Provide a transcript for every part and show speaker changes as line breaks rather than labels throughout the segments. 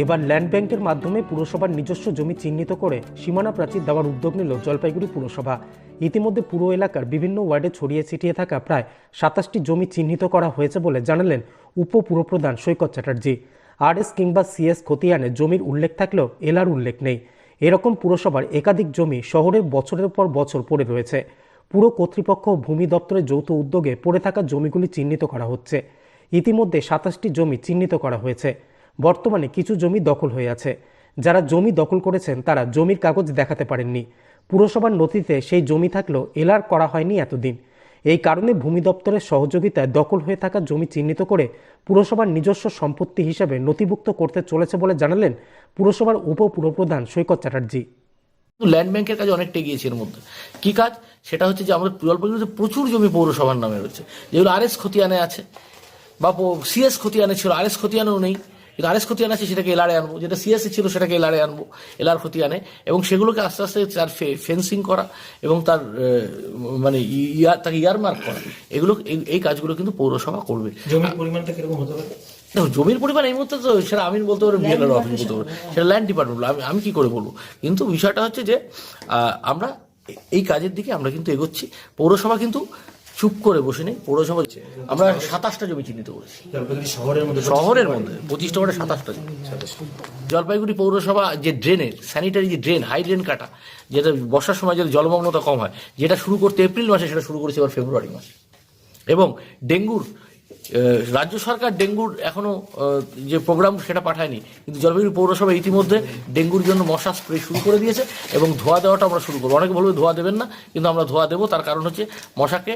এবার ল্যান্ড ব্যাংকের মাধ্যমে পুরসভার নিজস্ব জমি চিহ্নিত করে সীমানা প্রাচীর দেওয়ার উদ্যোগ নিল জলপাইগুড়ি পুরসভা। ইতিমধ্যে পুরো এলাকার বিভিন্ন ওয়ার্ডে ছড়িয়ে ছিটিয়ে থাকা প্রায় সাতাশটি জমি চিহ্নিত করা হয়েছে বলে জানালেন উপ পুরপ্রধান সৈকত চ্যাটার্জি। আরএস কিংবা সিএস খতিয়ানে জমির উল্লেখ থাকলেও এলার উল্লেখ নেই। এরকম পুরসভার একাধিক জমি শহরের বছরের পর বছর পড়ে রয়েছে। পুরো কর্তৃপক্ষ ভূমি দপ্তরের যৌথ উদ্যোগে পড়ে থাকা জমিগুলি চিহ্নিত করা হচ্ছে। ইতিমধ্যে সাতাশটি জমি চিহ্নিত করা হয়েছে। বর্তমানে কিছু জমি দখল হয়ে আছে। যারা জমি দখল করেছেন, তারা জমির কাগজ দেখাতে পারেননি। পুরসভার নথিতে সেই জমি থাকলেও এলার করা হয়নি এতদিন। এই কারণে ভূমি দপ্তরের সহযোগিতায় দখল হয়ে থাকা জমি চিহ্নিত করে পুরসভার নিজস্ব সম্পত্তি হিসাবে নথিভুক্ত করতে চলেছে বলে জানালেন পুরসভার উপ পুরপ্রধান সৈকত চ্যাটার্জি।
ল্যান্ড ব্যাংকের কাজে অনেকটা এগিয়েছে এর মধ্যে। কি কাজ? সেটা হচ্ছে যে আমাদের জলপাইগুড়িতে প্রচুর জমি পৌরসভার নামে রয়েছে। যেগুলো আর এস খতিয়ানে আছে, বা সিএস খতিয়ানে ছিল আর এস খতিয়ানেও নেই। কিন্তু আর এস খতিয়ান আছে সেটাকে এলারে আনব যেটা সিএস ছিল সেটাকে এলারে আনব এলার খতিয়ানে এবং সেগুলোকে আস্তে আস্তে তার ফেন্সিং করা এবং তার মানে ইয়ার তাকে ইয়ারমার্ক করা। এগুলো এই- এই কাজগুলো কিন্তু পৌরসভা করবে।
জমির পরিমাণটা কীরকম হতে পারে?
দেখো জমির পরিমাণ এই মুহূর্তে তো সেটা আমি বলতে পারব বিএলআর অফিস বলতে পারব সেটা ল্যান্ড ডিপার্টমেন্ট আমি আমি কি করে বলব? কিন্তু বিষয়টা হচ্ছে যে আহ, আমরা এই কাজের দিকে আমরা কিন্তু এগোচ্ছি পৌরসভা কিন্তু চুপ করে বসে নেই পৌরসভা আমরা সাতাশটা জমি চিহ্নিত করেছি।
শহরের মধ্যে
শহরের মধ্যে পঁচিশটা ওয়ার্ডে সাতাশটা জমি। জলপাইগুড়ি পৌরসভা যে ড্রেনের স্যানিটারি যে ড্রেন হাই ড্রেন কাটা যেটা বর্ষার সময় যদি জলমগ্নতা কম হয় যেটা শুরু করতে এপ্রিল মাসে সেটা শুরু করেছে এবার ফেব্রুয়ারি মাসে। এবং ডেঙ্গুর রাজ্য সরকার ডেঙ্গুর এখনও যে প্রোগ্রাম সেটা পাঠায়নি। কিন্তু জলপাইগুড়ি পৌরসভা ইতিমধ্যে ডেঙ্গুর জন্য মশা স্প্রে শুরু করে দিয়েছে এবং ধোয়া দেওয়াটা আমরা শুরু করব। অনেকে বলবে ধোয়া দেবেন না কিন্তু আমরা ধোয়া দেবো। তার কারণ হচ্ছে মশাকে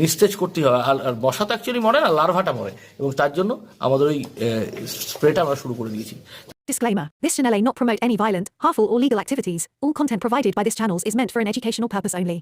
নিস্তেজ করতে হয় আর আর মশা তো অ্যাকচুয়ালি মরে না লার্ভাটা মরে এবং তার জন্য আমাদের ওই স্প্রেটা আমরা শুরু করে দিয়েছি
Disclaimer This channel may not promote any violent, harmful, or legal activities. All content provided by this channel is meant for an educational purpose only.